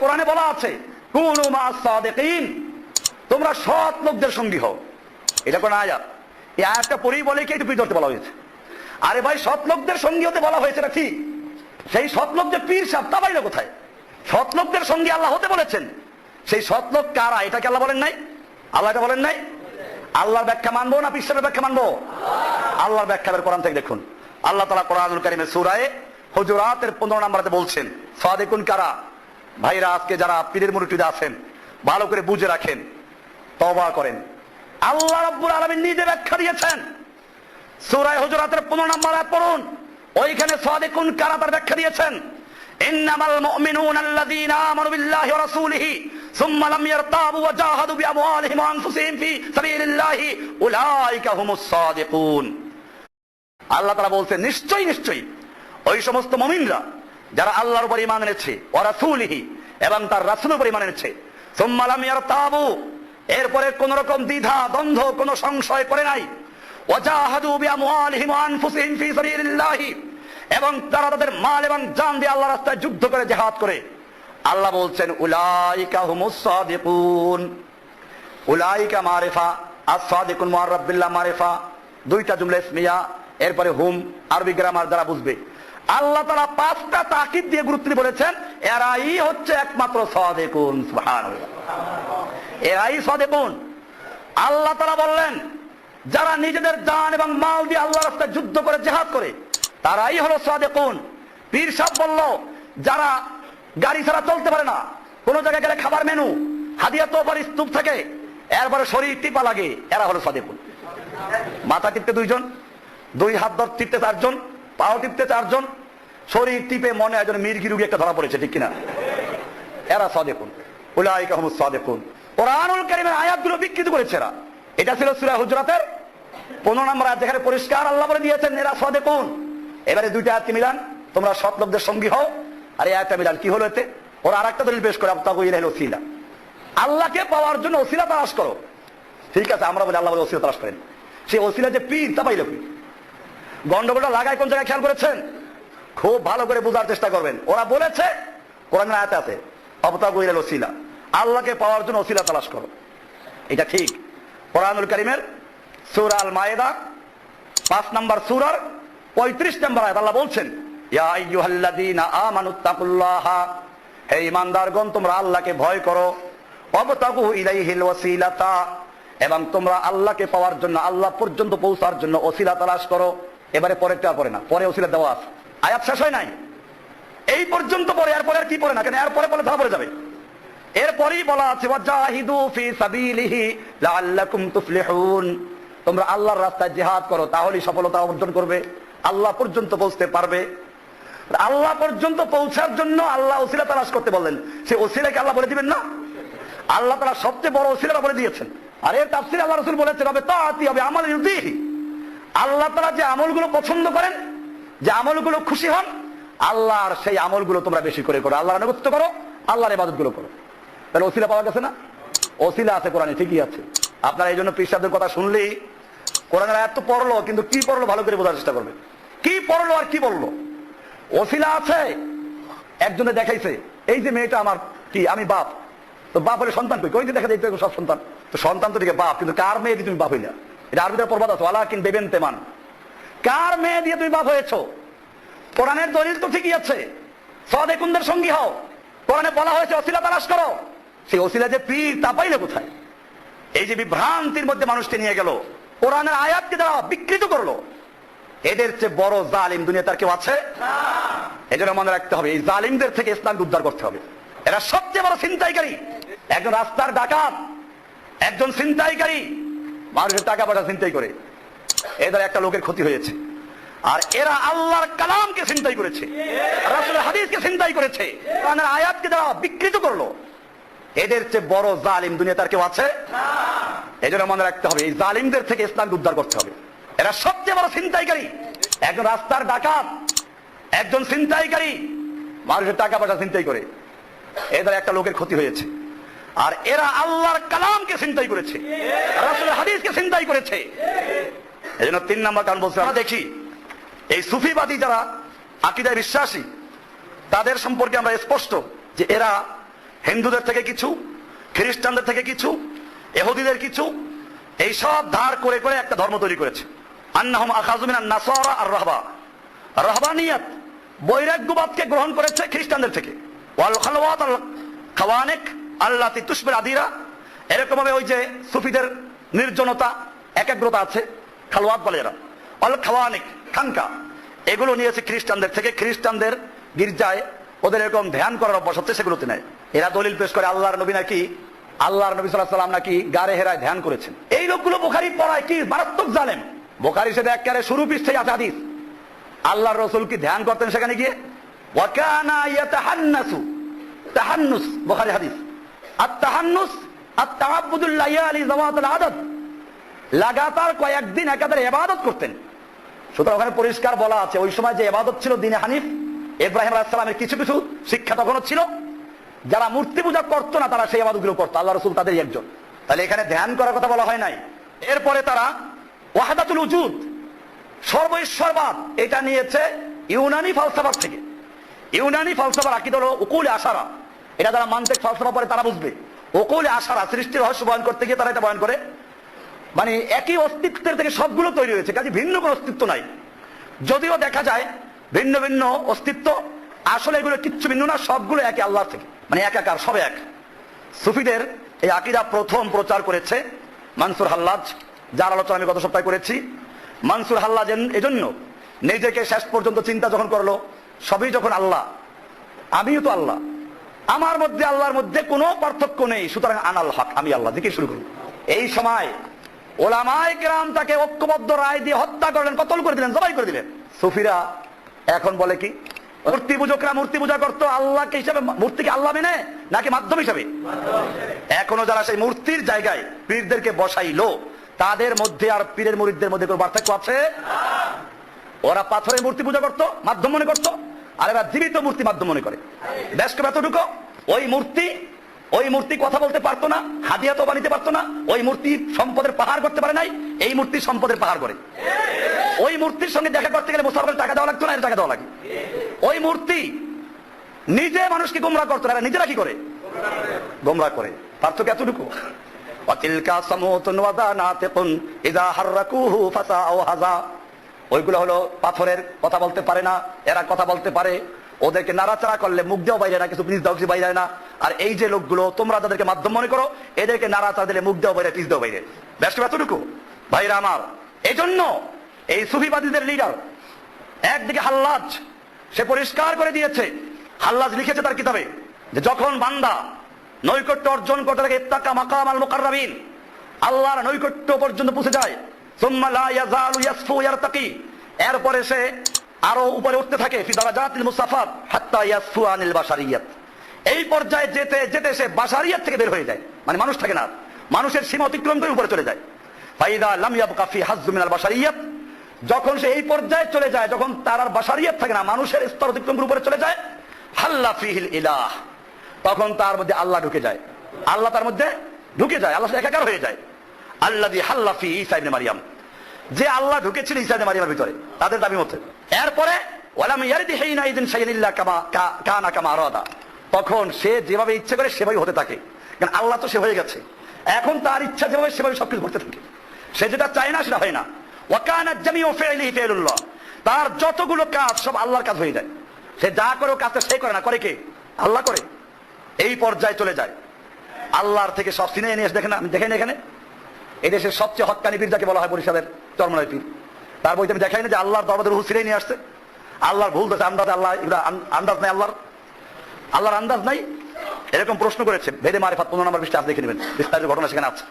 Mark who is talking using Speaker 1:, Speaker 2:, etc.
Speaker 1: কোরআনে বলা আছে তোমরা সৎ লোকদের সঙ্গী হও। এটা কোন আয়াত? এই আয়াতটা পরেই বলে কি একটু ধরতে বলা হয়েছে? আরে ভাই, সৎ লোকদের সঙ্গী হতে বলা হয়েছে ঠিক। সেই সৎ লোক যে পীর সাহেব, তা বাইরে কোথায়? সৎ লোকদের সঙ্গী আল্লাহ হতে বলেছেন। সেই সৎ লোক কারা? এটা কি আল্লাহ বলেন নাই? আল্লাহ এটা বলেন নাই? আল্লাহর ব্যাখ্যা মানবো না বিশ্বের ব্যাখ্যা মানবো? আল্লাহর ব্যাখ্যা বের কোরআন থেকে দেখুন। আল্লাহ তালা কোরআনুল কারিমের সুরায় হজুরাতের পনেরো নাম্বারতে বলছেন, সাদেকুন কারা? ভাইরা, আজকে যারা পীরের মুরুটিতে আছেন, ভালো করে বুঝে রাখেন তবা করেন। আল্লাহ রব্বুল আলমী নিজে ব্যাখ্যা দিয়েছেন। সুরায় হুজুরাতের পনেরো নাম্বার পড়ুন। ওইখানে সাদেকুন কারা তার ব্যাখ্যা দিয়েছেন। ইন্নামাল মুমিনুনা আল্লাযীনা আমানু বিল্লাহি ওয়া রাসূলিহি সুম্মা লাম ইয়ারতাবু ওয়া জাহাদু বিআমওয়ালিহিম ওয়া আনফুসিহিম ফি সাবিলিল্লাহি উলাইকা হুমুস সাদিকুন। আল্লাহ তাআলা বলছেন, নিশ্চয়ই নিশ্চয়ই। ওই সমস্ত মুমিনরা যারা আল্লাহর উপর ঈমান এনেছে, ওয়া রাসূলিহি, এবং তার রাসূলের উপর ঈমান এনেছে। সুম্মা লাম ইয়ারতাবু, এরপরে কোন রকম দ্বিধা, দ্বন্দ্ব, কোন সংশয় করে নাই। ওয়াজাহাদু বিআমওয়ালিহিম ওয়া আনফুসিহিম ফি সাবিলিল্লাহি, এবং তারা তাদের মাল এবং জান দিয়ে আল্লাহ রাস্তায় যুদ্ধ করে, জেহাদ করে। আল্লাহ বলছেন, উলাইকা হুমুস সাদিকুন। উলাইকা মারিফা, আস-সাদিকুন মুআররাব বিল্লাহ মারিফা, দুইটা জুমলা ইসমিয়া, এরপরে হুম, আরবি গ্রামার দ্বারা বুঝবে। আল্লাহ তারা পাঁচটা তাকিদ দিয়ে গুরুত্ব বলেছেন, এরাই হচ্ছে একমাত্র সাদিকুন এরাই সাদিকুন। আল্লাহ তারা বললেন, যারা নিজেদের জান এবং মাল দিয়ে আল্লাহ রাস্তায় যুদ্ধ করে, জেহাদ করে, তারাই হলো সাদেকুন। পীর সাহেব বলল, যারা গাড়ি ছাড়া চলতে পারে না, কোনো জায়গায় গেলে খাবার মেনু, হাদিয়া তো আবার স্তূপ থাকে, এরপরে শরীর টিপা লাগে, এরা হলো সাদেকুন। মাথা টিপতে দুইজন, দুই হাত ধর টিপতে চারজন পাও টিপতে চারজন, শরীর টিপে মনে একজন মির্গি রুগী একটা ধরা পড়েছে, ঠিক কিনা? এরা সাদেকুন, উলাইকা হুমুস সাদেকুন। কোরআনুল কারীমের আয়াতগুলো বিকৃত করেছে এরা। এটা ছিল সূরা হুজরাতের পনেরো নম্বর আয়াত, যেখানে পরিষ্কার আল্লাহ বলে দিয়েছেন, এরা সাদেকুন। এবারে দুইটা আয়াতকে মিলান, তোমরা সৎ লোকদের সঙ্গী হও। আর এই আয়াতটা মিলান, কি হলো এতে? ওরা আর একটা দলিল পেশ করে, আবতাগু ইলাইহিল ওসিলা। আল্লাহকে পাওয়ার জন্য ওসিলা তালাশ করো। ঠিক আছে, আমরা বলি আল্লাহ বলে ওসিলা তালাশ করেন। সেই ওসিলা যে পীর, তা পাইল কি? গন্ডগোলটা লাগায় কোন জায়গায় খেয়াল করেছেন? খুব ভালো করে বোঝার চেষ্টা করবেন। ওরা বলেছে কোরআন আয়াতে আছে অবতাগু ইলাইহিল ওসিলা। আল্লাহকে পাওয়ার জন্য ওসিলা তালাশ করো। এটা ঠিক। কোরআনুল করিমের সূরা আল মায়েদা পাঁচ নাম্বার সূরার পঁয়ত্রিশ নম্বর আয়াত আল্লাহ বলছেন হে ঈমানদারগণ, তোমরা আল্লাহকে ভয় করো। অবতাগু ইলাইহিল ওয়াসিলাতা। এবং তোমরা আল্লাহকে পাওয়ার জন্য, আল্লাহ পর্যন্ত পৌঁছার জন্য ওসিলা তালাশ করো। এবারে পরেরটা পরে না, পরে ওসিলা দেওয়া আছে। আয়াত শেষ হয় নাই। এই পর্যন্ত পরে এরপরে আর কি পড়ে না, কেন এরপরে পরে ধরা পড়ে যাবে। এরপরেই বলা আছে, ওয়াজাহিদু ফি সাবিলিহি লাআল্লাকুম তুফলিহুন। তোমরা আল্লাহর রাস্তায় জিহাদ করো, তাহলেই সফলতা অর্জন করবে। আল্লাহ পর্যন্ত পৌঁছতে পারবে। আল্লাহ পর্যন্ত পৌঁছার জন্য আল্লাহ ওসিলা তালাশ করতে বললেন। সে ওসিলাকে আল্লাহ বলে দিবেন না? আল্লাহ তালা সবচেয়ে বড় ওসিলা বলে দিয়েছেন। আর এর তাফসির আল্লাহ রসুল বলেছেন হবে তাআতি হবে আমল ইউতিহি। আল্লাহ তারা যে আমলগুলো পছন্দ করেন, যে আমলগুলো খুশি হন, আল্লাহর সেই আমলগুলো তোমরা বেশি করে করো। আল্লাহর আনুগত্য করো, আল্লাহর ইবাদতগুলো করো। তাহলে ওসিলা পাওয়া গেছে না? ওসিলা আছে, কোরআনে ঠিকই আছে। আপনারা এই জন্য পিসাদের কথা শুনলেই কোরআনের আয়াত তো পড়ল, কিন্তু কি পড়ল ভালো করে বোঝার চেষ্টা করবে। কি পড়ল আর কি বলল? ওসিলা আছে, একজনে দেখাইছে, এই যে মেয়েটা আমার কি, আমি বাপ। তো বাপ হলে সন্তান কই? কই যে দেখা যায় তো সব সন্তান। তো সন্তান তো দিকে বাপ, কিন্তু কার মেয়ে তুমি বাপ হইলা? এটা আরবিতে প্রবাদ আছে ওয়ালা কিন দেবেন তেমান কার মেয়ে দিয়ে তুমি বাপ হয়েছো? কোরআনের দলিল তো ঠিকই আছে। সদেকুনদের সঙ্গী হও। কোরআনে বলা হয়েছে, অসিলা তালাশ করো। সেই অসিলা যে পীর, তা পাইলে কোথায়? এই যে বিভ্রান্তির মধ্যে মানুষকে নিয়ে গেল, কোরআনের আয়াতকে তারা বিকৃত করল, এদের চেয়ে বড় জালিম দুনিয়া তার কেউ আছে? এই জন্য মনে রাখতে হবে, এই জালিমদের থেকে ইসলামকে উদ্ধার করতে হবে। এরা সবচেয়ে বড় ছিনতাইকারী। একজন রাস্তার ডাকাত, একজন ছিনতাইকারী। মানুষের টাকা পয়সা ছিনতাই করে। এদের একটা লোকের ক্ষতি হয়েছে। আর এরা আল্লাহর কালামকে চিন্তাই করেছে। হাদিসকে চিন্তাই করেছে। আয়াতকে তারা বিকৃত করল। এদের চেয়ে বড় জালিম দুনিয়া তার কেউ আছে? এই জন্য মনে রাখতে হবে, এই জালিমদের থেকে ইসলামকে উদ্ধার করতে হবে। এরা সবচেয়ে বড় ছিনতাইকারী। একজন রাস্তার ডাকাত, একজন ছিনতাইকারী। মানুষের টাকা পয়সা চিন্তাই করে। এদের একটা লোকের ক্ষতি হয়েছে। আর এরা আল্লাহর কালামকে চিন্তাই করেছে। হাদিসকে চিন্তাই করেছে। এই জন্য তিন নম্বর কারণ বলছে, আমরা দেখি, এই সুফিবাদী যারা আকিদায় বিশ্বাসী, তাদের সম্পর্কে আমরা স্পষ্ট যে এরা হিন্দুদের থেকে কিছু, খ্রিস্টানদের থেকে কিছু এহুদিদের কিছু, এই সব ধার করে করে একটা ধর্ম তৈরি করেছে। আন্নাহম আখাজুমিন নাসারা আর রহবা। রহবানিয়াত বৈরাগ্যবাদকে গ্রহণ করেছে খ্রিস্টানদের থেকে। ওয়াল খালওয়াত আল খাওয়ানেক আল্লাহ তুষ্মের আদিরা এরকম ভাবে ওই যে সুফিদের নির্জনতা, একাগ্রতা আছে খালওয়াত বলে এরা অল খাওয়ানেক, খানকা। এগুলো নিয়েছে খ্রিস্টানদের থেকে। খ্রিস্টানদের গির্জায় ওদের এরকম ধ্যান করার অভ্যাস হচ্ছে, সেগুলোতে নেয় এরা দলিল পেশ করে আল্লাহর নবী নাকি, আল্লাহর নবী সাল্লাহ সাল্লাম নাকি গারে হেরায় ধ্যান করেছেন। এই লোকগুলো বোখারি পড়ায় কি মারাত্মক জানেন বোখারি সেটা একেবারে শুরু পৃষ্ঠে আছে হাদিস। আল্লাহর রসুল কি ধ্যান করতেন সেখানে গিয়ে? ওয়াকানা ইয়াতাহান্নাসু, তাহান্নুস, বোখারি হাদিস। আর তাহাব্বুদুল লায়ালি যাওয়াতুল আদদ। লাগাতার কয়েকদিন একাধারে ইবাদত করতেন। সুতরাং ওখানে পরিষ্কার বলা আছে, ওই সময় যে ইবাদত ছিল দিনে হানিফ, ইব্রাহিম আলাইহিস সালামের কিছু কিছু শিক্ষা তখনও ছিল। যারা মূর্তি পূজা করতো না, তারা সেই ইবাদতগুলো করতো, আল্লাহ রসুল তাদেরই একজন। তাহলে এখানে ধ্যান করার কথা বলা হয় নাই। এরপরে তারা ওয়াহাদাতুল উজুদ, সর্বৈশ্বরবাদ, এটা নিয়েছে ইউনানি ফালসাফার থেকে। ইউনানি ফালসাফার আকিদ হলো উকুল আশারা। এটা যারা মানতেক ফালসাফা পরে তারা বুঝবে। উকুল আশারা, সৃষ্টির রহস্য বয়ন করতে গিয়ে তারা এটা বয়ন করে। মানে একই অস্তিত্বের থেকে সবগুলো তৈরি হয়েছে, কাজে ভিন্ন কোনো অস্তিত্ব নাই। যদিও দেখা যায় ভিন্ন ভিন্ন অস্তিত্ব, আসলে এগুলো কিচ্ছু ভিন্ন না, সবগুলো একে আল্লাহ থেকে। মানে একাকার সব এক। সুফিদের এই আকিদা প্রথম প্রচার করেছে মানসুর হাল্লাজ, যার আলোচনা আমি গত সপ্তাহে করেছি। মানসুর হাল্লাজ এজন্য নিজেকে শেষ পর্যন্ত চিন্তা যখন করল, সবই যখন আল্লাহ, আমিও তো আল্লাহ। আমার মধ্যে, আল্লাহর মধ্যে কোনো পার্থক্য নেই। সুতরাং আনাল হক, আমি আল্লাহ দিকে শুরু করি এই সময় ওলামায় গ্রাম তাকে ঐক্যবদ্ধ রায় দিয়ে হত্যা করলেন, কতল করে দিলেন, জবাই করে দিলেন। সুফিরা এখন বলে কি? মূর্তি পূজকরা মূর্তি পূজা করতো আল্লাহকে হিসাবে, মূর্তিকে আল্লাহ মেনে নাকি মাধ্যম হিসাবে? এখনও যারা সেই মূর্তির জায়গায় পীরদেরকে বসাইলো, তাদের মধ্যে আর পীরের মুরিদদের মধ্যে কোনো পার্থক্য আছে? ওরা পাথরের মূর্তি পূজা করতো, মাধ্যম মনে করতো? আর এরা জীবিত মূর্তি মাধ্যম মনে করে। বেশ এতটুকু ওই মূর্তি ওই মূর্তি কথা বলতে পারতো না, হাদিয়া তো বানিতে পারতো না, ওই মূর্তি সম্পদের পাহাড় করতে পারে নাই, এই মূর্তি সম্পদের পাহাড় করে। ওই মূর্তির সঙ্গে দেখা করতে গেলে মুসলমানের টাকা দেওয়া লাগতো না টাকা দেওয়া লাগে। ওই মূর্তি নিজে মানুষকে গোমরা করতো না নিজেরা কি করে? গোমরা করে। পার্থক্য এতটুকু। অতিলকা সমুতন ওয়াদানাতিকুন ইযা হাররাকুহু ফাসাউ হাজা। ওইগুলো হলো পাথরের কথা বলতে পারে না, এরা কথা বলতে পারে। ওদেরকে নাড়াচাড়া করলে মুখ দেওয়া বাইরে না, কিছু পিস দেওয়া কিছু বাইরে না। আর এই যে লোকগুলো, তোমরা তাদেরকে মাধ্যম মনে করো, এদেরকে নাড়াচাড়া দিলে মুখ দেওয়া বাইরে পিস দেওয়া বাইরে। ব্যস্ত এতটুকু? ভাইরা আমার এই জন্য এই সুফিবাদীদের লিডার একদিকে হাল্লাজ, সে পরিষ্কার করে দিয়েছে। হাল্লাজ লিখেছে তার কিতাবে যে যখন বান্দা নৈকট্য অর্জন করতে থাকে, ইত্তাকা মাকাম আল মুকাররাবিন আল্লাহর নৈকট্য পর্যন্ত পৌঁছে যায় এরপরে সে আরও উপরে উঠতে থাকে এই পর্যায়ে যেতে যেতে সে বাশারিয়াত থেকে বের হয়ে যায়। মানে মানুষ থাকে না। মানুষের সীমা অতিক্রম করে উপরে চলে যায়। ফাইদা লাম ইয়াবকা ফি হাজ্জু মিনাল বাশারিয়াত। যখন সে এই পর্যায়ে চলে যায়, যখন তার আর বাসারিয়াত থাকে না, মানুষের স্তর অতিক্রম করে উপরে চলে যায়, হাল্লা ফিহিল ইলাহ। তখন তার মধ্যে আল্লাহ ঢুকে যায়। আল্লাহ তার মধ্যে ঢুকে যায়। আল্লাহ একাকার হয়ে যায়। আল্লাহ হাল্লা ফি ঈসা ইবনে মারিয়াম। যে আল্লাহ ঢুকেছিল ইবনে মারিয়ামের ভিতরে, তাদের দাবি মতে। এরপরে কামা কামা তখন সে যেভাবে ইচ্ছে করে সেভাবে হতে থাকে। কারণ আল্লাহ তো সে হয়ে গেছে। এখন তার ইচ্ছা যেভাবে সেভাবে সবকিছু করতে থাকে। সে যেটা চায় না, সেটা হয় না। ওয়াকানা জামিউ ফি'লিহি ফি'লুল্লাহ তার যতগুলো কাজ, সব আল্লাহর কাজ হয়ে যায়। সে যা করে ও কাজটা সে করে না, করে কে? আল্লাহ করে। এই পর্যায়ে চলে যায়। আল্লাহর থেকে সব সিনে এনে দেখেন আমি দেখেন এখানে। এদেশের সবচেয়ে হকানি পীর যাকে বলা হয় বরিশালের চরমনায় পীর। তার বইতে আমি দেখাই না যে আল্লাহর দরবাদের রুহু সিনে নিয়ে আসছে। আল্লাহর ভুল দেশে আন্দাজ আল্লাহ আন্দাজ নাই আল্লাহর। আল্লাহর আন্দাজ নাই। এরকম প্রশ্ন করেছে। ভেদে মারে ফাত পনেরো নম্বর আজ দেখে নেবেন। বিস্তারিত ঘটনা সেখানে আছে।